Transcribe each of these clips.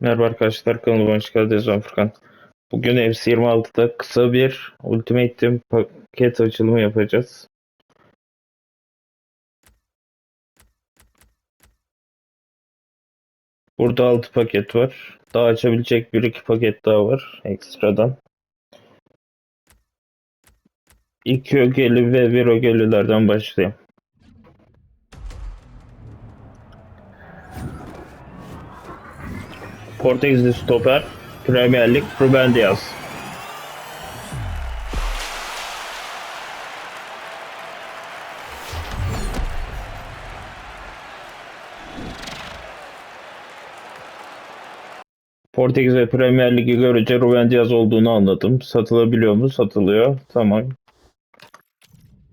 Merhaba arkadaşlar kanalıma hoş geldiniz ben Furkan. Bugün FC26'da kısa bir Ultimate Team paket açılımı yapacağız. Burada 6 paket var. Daha açabilecek 1-2 paket daha var ekstradan. 2 ögeli ve 1 ögelilerden başlayayım. Portekizli stoper, Premier Lig, Ruben Diaz. Portekiz ve Premier Lig'i görünce Ruben Diaz olduğunu anladım. Satılabiliyor mu? Satılıyor. Tamam.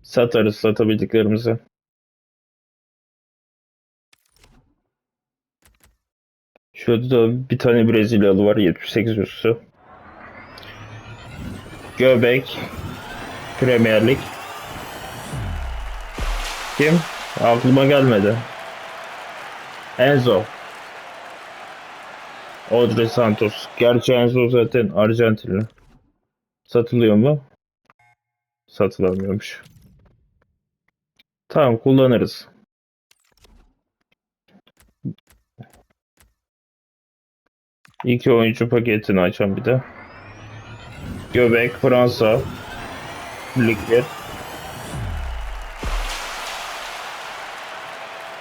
Satarız satabildiklerimizi. Şurada bir tane Brezilyalı var 78 üstü. Göbek. Premier Lig. Kim? Aklıma gelmedi. Enzo. Odre Santos. Gerçi Enzo zaten Arjantinli. Satılıyor mu? Satılamıyormuş. Tamam kullanırız. İki oyuncu paketini açalım bir de. Göbek, Fransa. Ligler.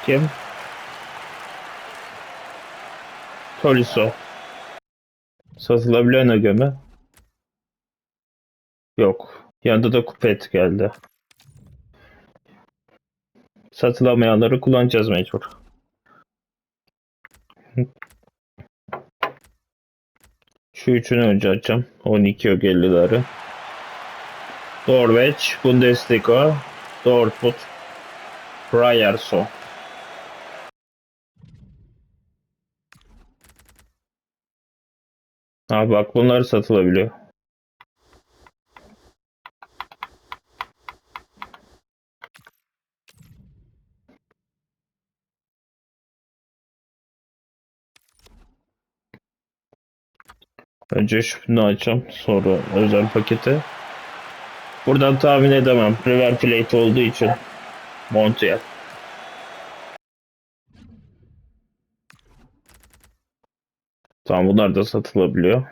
Kim? Tolisso. Satılabilen öge mi? Yok. Yanında da kupet geldi. Satılamayanları kullanacağız mecbur. Şu üçünü önce açacağım. 12 ögelileri. Norveç, Bundesliga, Dortmund, Ryerson. Abi bak bunlar satılabiliyor. Önce şunu açacağım. Sonra özel paketi. Buradan tahmin edemem. River Plate olduğu için. Montreal. Tamam bunlar da satılabiliyor.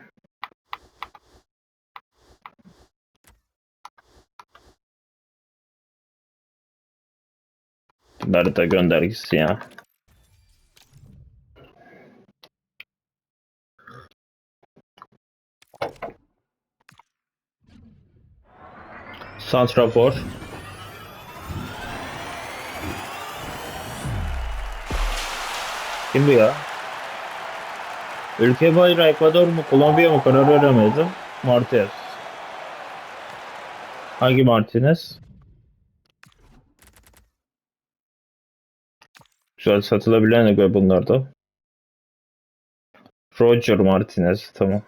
Bunları da gönder ya. Santrafor. Kim bu ya? Ülke bayrağı Ekvador mu Kolombiya mı karar veremedim. Martinez. Hangi Martinez? Güzel satılabilen de bunlarda. Roger Martinez tamam.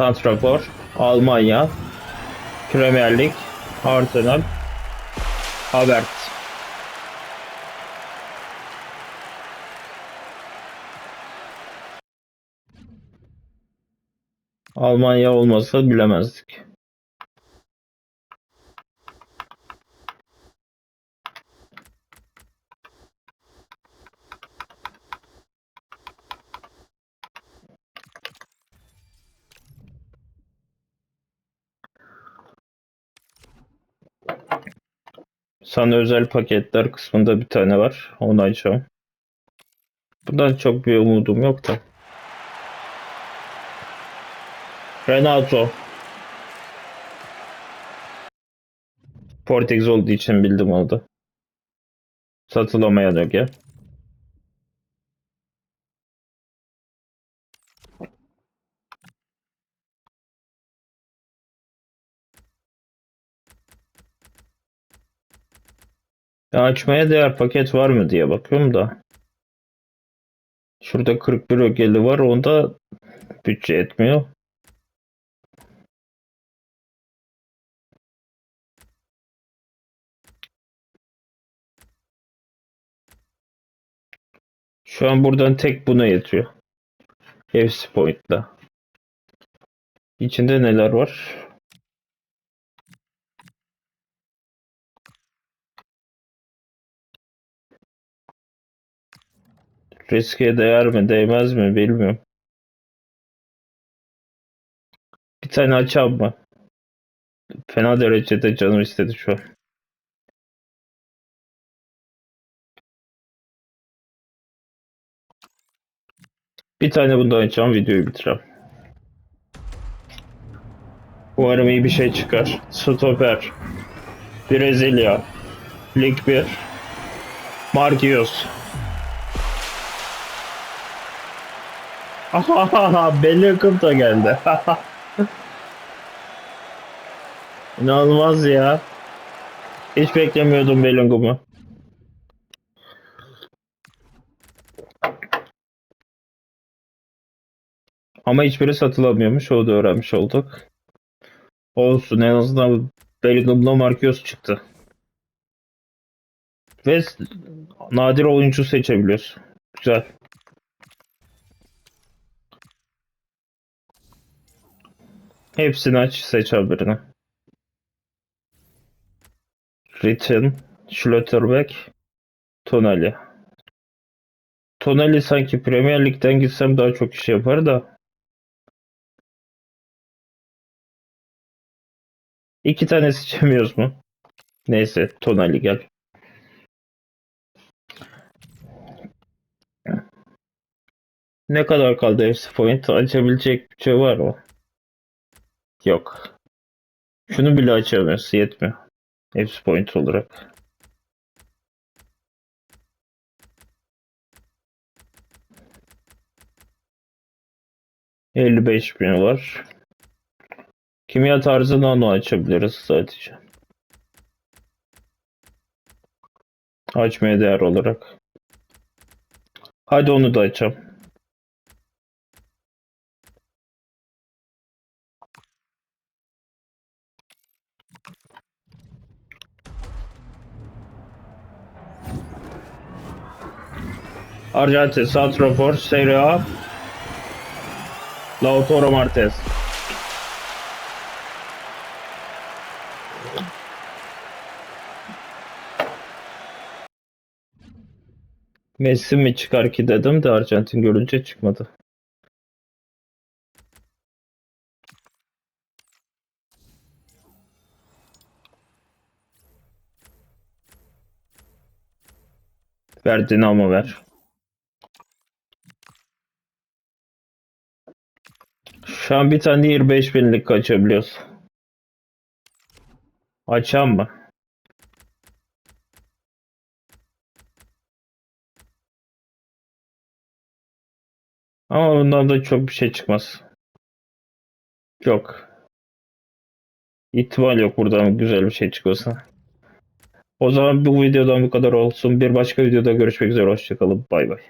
Santrafor, Almanya, Premier Lig, Arsenal, Havertz. Almanya olmasa bilemezdik. Sana özel paketler kısmında bir tane var. Onu açacağım. Bundan çok bir umudum yok da. Renato. Portekiz olduğu için bildim onu da. Satılamayan Ya açmaya değer paket var mı diye bakıyorum da. Şurada 41 ögeli var. Onda Bütçe yetmiyor. Şu an buradan tek buna yetiyor. FC Point'la. İçinde neler var? Riske değer mi değmez mi bilmiyorum. Bir tane açalım mı? Fena derecede canım istedi şu an. Bir tane bundan açacağım videoyu bitireceğim. Umarım iyi bir şey çıkar. Stoper. Brezilya. Lig 1. Marquinhos. Ahahaha Bellingham da geldi. İnanılmaz ya. Hiç beklemiyordum Bellingham'ı. Ama hiçbiri satılamıyormuş. O da öğrenmiş olduk. Olsun en azından Bellingham'la Marquinhos çıktı. Ve nadir oyuncu seçebiliyoruz. Güzel. Hepsini aç seç birini. Ritin, Schlotterbeck, Tonali. Tonali sanki Premier Lig'den gitsem daha çok iş yapar da. İki tane seçemiyoruz mu? Neyse Tonali gel. Ne kadar kaldı FC Point? Açabilecek şey var mı? Yok. Şunu bile açamıyoruz. Yetmiyor. FC Point olarak. ...55 bin var. Kimya tarzı nano açabiliriz sadece. Açmaya değer olarak. Hadi onu da açalım. Arjantin, Santrafor, Serie A, Lautaro Marquez. Messi mi çıkar ki dedim de Arjantin görünce çıkmadı. Ver Dinamo ver. Şu an bir tane 25 binlik açabiliyoruz. Açam mı? Ama bundan da çok bir şey çıkmaz. Yok. İhtimal yok buradan güzel bir şey çıkıyorsa. O zaman bu videodan bu kadar olsun. Bir başka videoda görüşmek üzere. Hoşçakalın. Bay bay.